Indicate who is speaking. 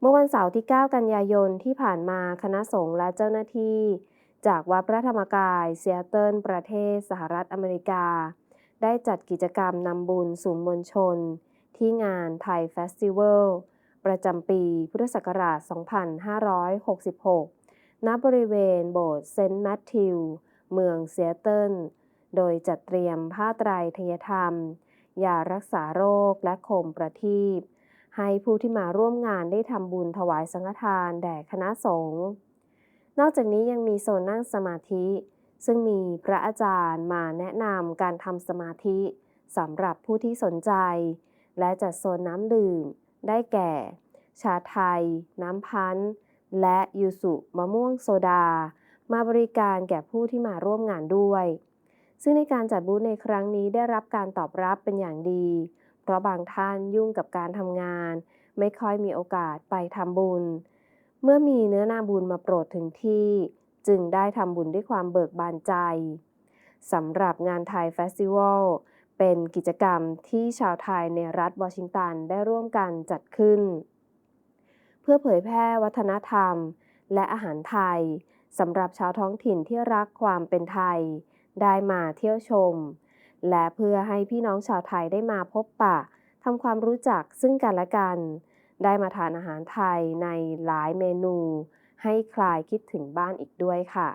Speaker 1: เมื่อวันเสาร์ที่ 9 กันยายนที่ผ่านมาคณะสงฆ์และเจ้าหน้าที่ จากวัดพระธรรมกายเซียเติลประเทศสหรัฐอเมริกา ได้จัดกิจกรรมนำบุญสู่มวลชน ที่งานไทยเฟสติวัลประจำปีพุทธศักราช 2566 ณ บริเวณโบสถ์เซนต์แมทธิว เมืองเซียเติลโดยจัดเตรียมผ้าไตรทยธรรมยารักษาโรคและโคมประทีป ให้ผู้ที่มาร่วมงานได้ทำบุญถวายสังฆทานแด่คณะสงฆ์นอกจากนี้ยังมีโซนนั่งสมาธิ ซึ่งมีพระอาจารย์มาแนะนำการทำสมาธิสำหรับผู้ที่สนใจ และจัดโซนน้ำดื่ม ได้แก่ ชาไทย น้ำพันธ์และยูสุมะม่วงโซดา มาบริการแก่ผู้ที่มาร่วมงานด้วย ซึ่งในการจัดบูธในครั้งนี้ได้รับการตอบรับเป็นอย่างดี เพราะบางท่านยุ่งกับการทำงาน ไม่ค่อยมีโอกาสไปทำบุญ เมื่อมีเนื้อนาบุญมาโปรดถึงที่ จึงได้ทำบุญด้วยความเบิกบานใจสำหรับงานไทยเฟสติวัลเป็นกิจกรรมที่ชาวไทยในรัฐวอชิงตันได้ร่วมกันจัดขึ้น เพื่อเผยแพร่วัฒนธรรม และอาหารไทยสำหรับชาวท้องถิ่นที่รักความเป็นไทย ได้มาเที่ยวชม และเพื่อให้พี่น้องชาวไทยได้มาพบปะทำความรู้จักซึ่งกันและกัน ได้มาทานอาหารไทยในหลายเมนู ให้คลายคิดถึงบ้านอีกด้วยค่ะ